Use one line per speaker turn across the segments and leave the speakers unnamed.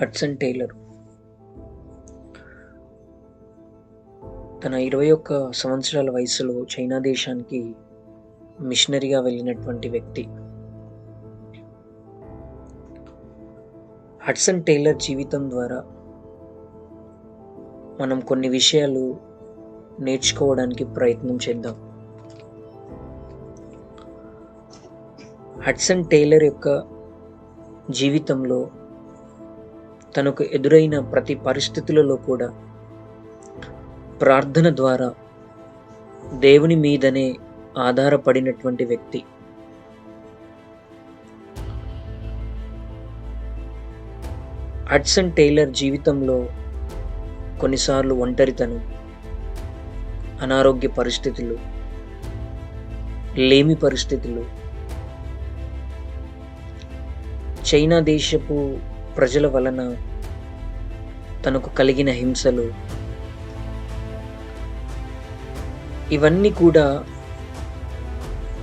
Hudson tailor. తన ఇరవై ఒక్క సంవత్సరాల వయసులో చైనా దేశానికి మిషనరీగా వెళ్ళినటువంటి వ్యక్తి. హడ్సన్ టైలర్ జీవితం ద్వారా మనం కొన్ని విషయాలు నేర్చుకోవడానికి ప్రయత్నం చేద్దాం. హడ్సన్ టైలర్ యొక్క జీవితంలో తనకు ఎదురైన ప్రతి పరిస్థితులలో కూడా ప్రార్థన ద్వారా దేవుని మీదనే ఆధారపడినటువంటి వ్యక్తి. అడ్సన్ టైలర్ జీవితంలో కొన్నిసార్లు ఒంటరితనం అనారోగ్య పరిస్థితులు లేమి పరిస్థితులు చైనా దేశపు ప్రజల వలన తనకు కలిగిన హింసలు. ఇవన్నీ కూడా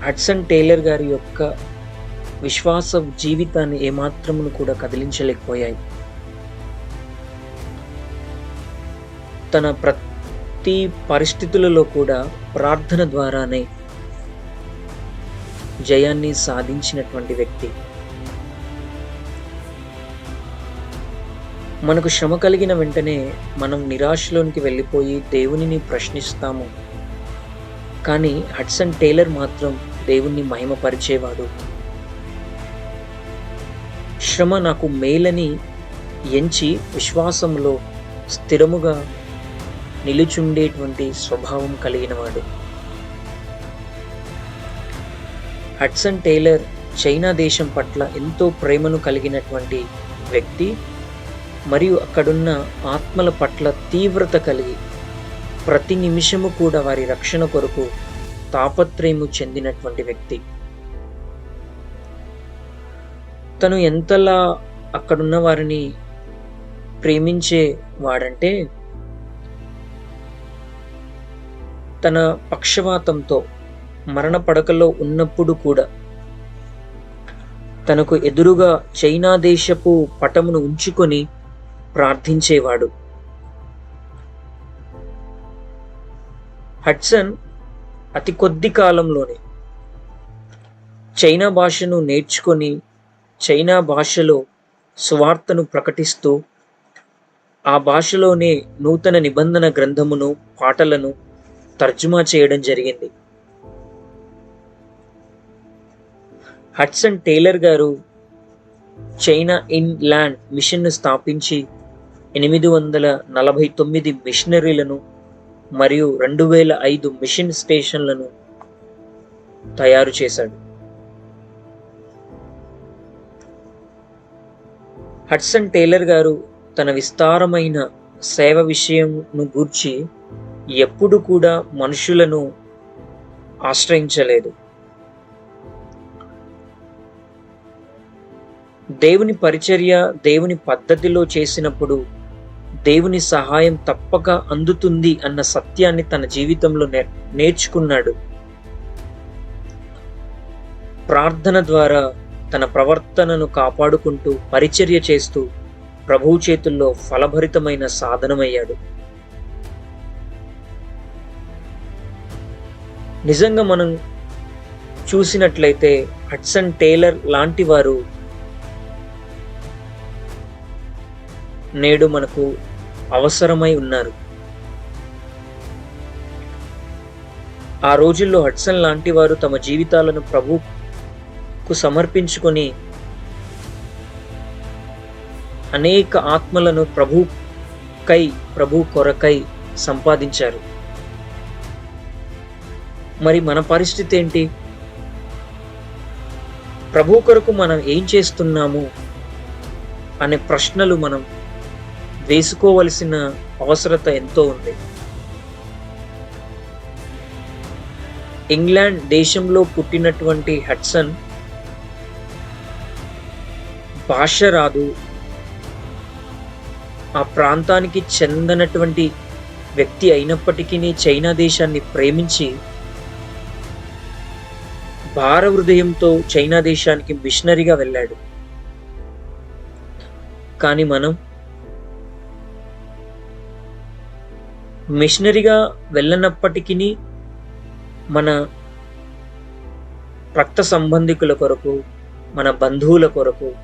హడ్సన్ టైలర్ గారి యొక్క విశ్వాస జీవితాన్ని ఏమాత్రమును కూడా కదిలించలేకపోయాయి. తన ప్రతి పరిస్థితులలో కూడా ప్రార్థన ద్వారానే జయాన్ని సాధించినటువంటి వ్యక్తి. మనకు శ్రమ కలిగిన వెంటనే మనం నిరాశలోనికి వెళ్ళిపోయి దేవునిని ప్రశ్నిస్తాము. కానీ హడ్సన్ టైలర్ మాత్రం దేవుణ్ణి మహిమపరిచేవాడు. శ్రమ నాకు మేలని ఎంచి విశ్వాసంలో స్థిరముగా నిలుచుండేటువంటి స్వభావం కలిగినవాడు. హడ్సన్ టైలర్ చైనా దేశం పట్ల ఎంతో ప్రేమను కలిగినటువంటి వ్యక్తి. మరియు అక్కడున్న ఆత్మల పట్ల తీవ్రత కలిగి ప్రతి నిమిషము కూడా వారి రక్షణ కొరకు తాపత్రయము చెందినటువంటి వ్యక్తి. తను ఎంతలా అక్కడున్న వారిని ప్రేమించే వాడంటే తన పక్షవాతంతో మరణ పడకలో ఉన్నప్పుడు కూడా తనకు ఎదురుగా చైనా దేశపు పటమును ఉంచుకొని ప్రార్థించేవాడు. హడ్సన్ అతి కొద్ది కాలంలోనే చైనా భాషను నేర్చుకొని చైనా భాషలో సువార్తను ప్రకటిస్తూ ఆ భాషలోనే నూతన నిబంధన గ్రంథమును పాటలను తర్జుమా చేయడం జరిగింది. హడ్సన్ టైలర్ గారు చైనా ఇన్ ల్యాండ్ మిషన్ను స్థాపించి ఎనిమిది వందల నలభై తొమ్మిది మిషనరీలను మరియు రెండు వేల ఐదు మిషన్ స్టేషన్లను తయారు చేశాడు. హడ్సన్ టైలర్ గారు తన విస్తారమైన సేవ విషయంను గూర్చి ఎప్పుడు కూడా మనుషులను ఆశ్రయించలేదు. దేవుని పరిచర్య దేవుని పద్ధతిలో చేసినప్పుడు దేవుని సహాయం తప్పక అందుతుంది అన్న సత్యాన్ని తన జీవితంలో నే నేర్చుకున్నాడు. ప్రార్థన ద్వారా తన ప్రవర్తనను కాపాడుకుంటూ పరిచర్య చేస్తూ ప్రభువు చేతుల్లో ఫలభరితమైన సాధనమయ్యాడు. నిజంగా మనం చూసినట్లయితే హడ్సన్ టేలర్ లాంటి వారు నేడు మనకు అవసరమై ఉన్నారు. ఆ రోజుల్లో హడ్సన్ లాంటి వారు తమ జీవితాలను ప్రభుకు సమర్పించుకొని అనేక ఆత్మలను ప్రభు కై ప్రభు కొరకై సంపాదించారు. మరి మన పరిస్థితి ఏంటి? ప్రభు కొరకు మనం ఏం చేస్తున్నాము? అనే ప్రశ్నలు మనం వేసుకోవలసిన అవసరత ఎంతో ఉంది. ఇంగ్లాండ్ దేశంలో పుట్టినటువంటి హడ్సన్ భాష రాదు. ఆ ప్రాంతానికి చెందనటువంటి వ్యక్తి అయినప్పటికీ చైనా దేశాన్ని ప్రేమించి భార హృదయంతో చైనా దేశానికి మిషనరీగా వెళ్ళాడు. కానీ మనం మిషనరీగా వెళ్ళనప్పటికీ మన రక్త సంబంధికుల కొరకు మన బంధువుల కొరకు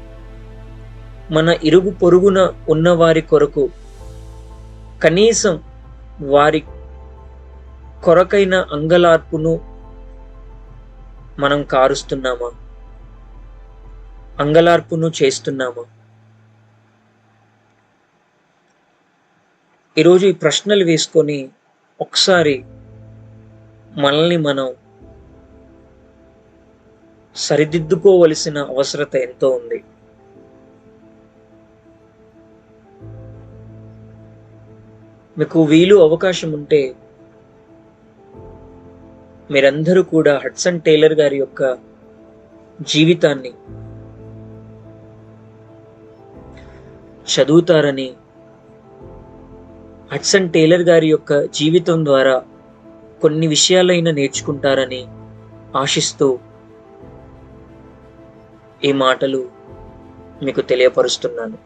మన ఇరుగు పొరుగున ఉన్న వారి కొరకు కనీసం వారి కొరకైన అంగలార్పును మనం కారుస్తున్నామా? అంగలార్పును చేస్తున్నామా? ఈరోజు ఈ ప్రశ్నలు వేసుకొని ఒకసారి మనల్ని మనం సరిదిద్దుకోవలసిన అవసరత ఎంతో ఉంది. మీకు వీలు అవకాశం ఉంటే మీరందరూ కూడా హడ్సన్ టైలర్ గారి యొక్క జీవితాన్ని చదువుతారని హడ్సన్ టేలర్ గారి యొక్క జీవితం ద్వారా కొన్ని విషయాలైనా నేర్చుకుంటారని ఆశిస్తూ ఈ మాటలు మీకు తెలియపరుస్తున్నాను.